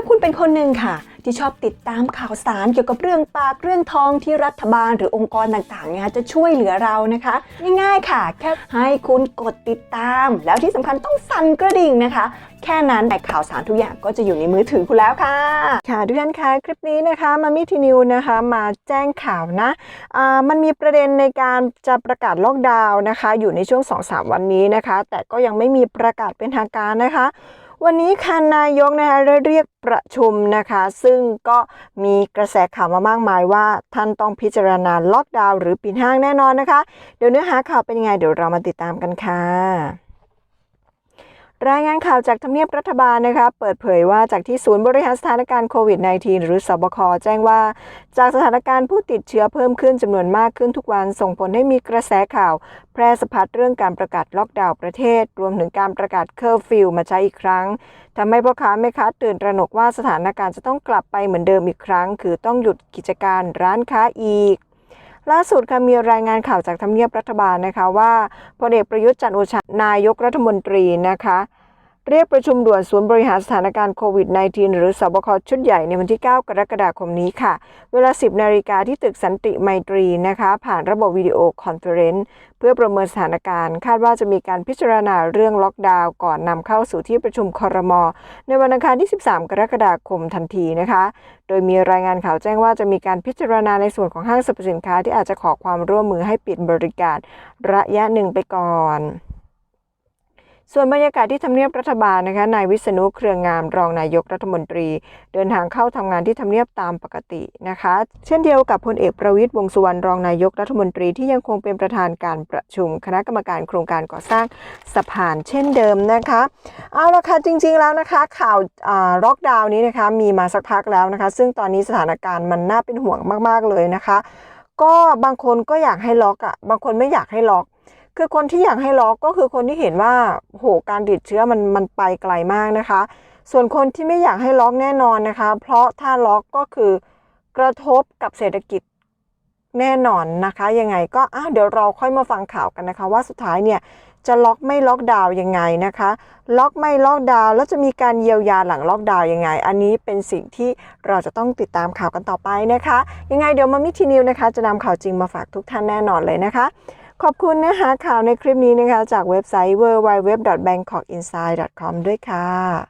าคุณเป็นคนหนึ่งค่ะ ที่ชอบติดตามข่าวสารเกี่ยวกับเรื่องปากเรื่องทองที่รัฐบาลหรือองค์กรต่างๆเนี่ยจะช่วยเหลือเรานะคะ ง่ายๆค่ะ แค่ให้คุณกดติดตาม แล้วที่สำคัญต้องสั่นกระดิ่งนะคะ แค่นั้นแต่ข่าวสารทุกอย่างก็จะอยู่ในมือถือคุณแล้วค่ะ ค่ะทุกท่านคะคลิปนี้นะคะมามิทีนิวนะคะมาแจ้งข่าวนะอ่ามันมีประเด็นในการจะประกาศล็อกดาวน์นะคะ อยู่ในช่วง 2-3 วันนี้นะคะ แต่ก็ยังไม่มีประกาศเป็นทางการนะคะ วันนี้ค่ะนายกนะคะได้เรียกประชุมนะคะ ซึ่งก็มีกระแสข่าวมามากมายว่า ท่านต้องพิจารณาล็อกดาวน์หรือปิดห้างแน่นอนนะคะ เดี๋ยวเนื้อหาข่าวเป็นยังไงเดี๋ยวเรามาติดตามกันค่ะ รายงานข่าวจากทำเนียบรัฐบาลนะคะเปิดเผยว่าจากที่ศูนย์บริหารสถานการณ์โควิด -19 หรือสบค แจ้งว่า จากสถานการณ์ผู้ติดเชื้อเพิ่มขึ้นจำนวนมากขึ้นทุกวัน ส่งผลให้มีกระแสข่าว แพร่สะพัดเรื่องการประกาศล็อกดาวน์ประเทศ รวมถึงการประกาศเคอร์ฟิวมาใช้อีกครั้งทำให้พ่อค้าแม่ค้าตื่นตระหนกว่าสถานการณ์จะต้องกลับไปเหมือนเดิมอีกครั้ง คือต้องหยุดกิจการร้านค้าอีก ล่าสุดค่ะมีรายงานข่าวจากทำเนียบรัฐบาลนะคะว่าพลเอกประยุทธ์จันโอชานายกรัฐมนตรีนะคะ เรียกประชุมด่วนศูนย์บริหารสถานการณ์โควิด -19 หรือสบคชุดใหญ่ในวันที่ 9 กรกฎาคมนี้ค่ะ เวลา 10 นาฬิกาที่ตึกสันติไมตรีนะคะ ผ่านระบบวิดีโอคอนเฟอเรนซ์เพื่อประเมินสถานการณ์ คาดว่าจะมีการพิจารณาเรื่องล็อกดาวน์ก่อนนำเข้าสู่ที่ประชุมคอรมอในวันอังคารที่ 13 กรกฎาคมทันทีนะคะ โดยมีรายงานข่าวแจ้งว่าจะมีการพิจารณาในส่วนของห้างสรรพสินค้าที่อาจจะขอความร่วมมือให้ปิดบริการ ระยะหนึ่งไปก่อน ส่วนบรรยากาศที่ทำเนียบรัฐบาลนะคะนายวิษณุเครืองามรองนายกรัฐมนตรี เดินทางเข้าทำงานที่ทำเนียบตามปกตินะคะ เช่นเดียวกับพลเอกประวิตยวงสุวรรณรองนายกรัฐมนตรีที่ยังคงเป็นประธานการประชุม คณะกรรมการโครงการก่อสร้างสะพานเช่นเดิมนะคะเอาละค่ะจริง ๆแล้วนะคะข่าวล็อกดาวน์นี้นะคะมีมาสักพักแล้วนะคะ ซึ่งตอนนี้สถานการณ์มันน่าเป็นห่วงมาก ๆเลยนะคะก็บางคนก็อยากให้ล็อกอะ่ะบางคนไม่อยากให้ล็อก คือคนที่อยากให้ล็อกก็คือคนที่เห็นว่าโหการติดเชื้อมันมันไปไกลมากนะคะ ส่วนคนที่ไม่อยากให้ล็อกแน่นอนนะคะ เพราะถ้าล็อกก็คือกระทบกับเศรษฐกิจแน่นอนนะคะยังไงก็อะเดี๋ยวเราค่อยมาฟังข่าวกันนะคะ ว่าสุดท้ายเนี่ยจะล็อกไม่ล็อกดาวน์ยังไงนะคะ ล็อกไม่ล็อกดาวน์แล้วจะมีการเยียวยาหลังล็อกดาวน์ยังไง อันนี้เป็นสิ่งที่เราจะต้องติดตามข่าวกันต่อไปนะคะ ยังไงเดี๋ยวมามิทีนิวนะคะ จะนำข่าวจริงมาฝากทุกท่านแน่นอนเลยนะคะ ขอบคุณเนื้อหาข่าวในคลิปนี้นะคะ จากเว็บไซต์ www.bangkokinside.com ด้วยค่ะ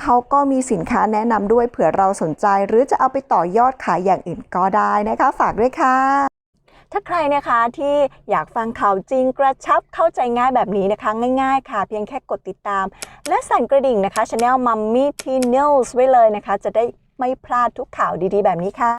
เขาก็มีสินค้าแนะนำด้วยเผื่อเราสนใจ หรือจะเอาไปต่อยอดขายอย่างอื่นก็ได้นะคะ ฝากด้วยค่ะ ถ้าใครนะคะที่อยากฟังข่าวจริงกระชับเข้าใจง่ายแบบนี้นะคะ ง่ายๆ ค่ะ เพียงแค่กดติดตาม และสั่นกระดิ่งนะคะช anel Mummy T News ไว้เลยนะคะ จะได้ไม่พลาดทุกข่าวดีๆ แบบนี้ค่ะ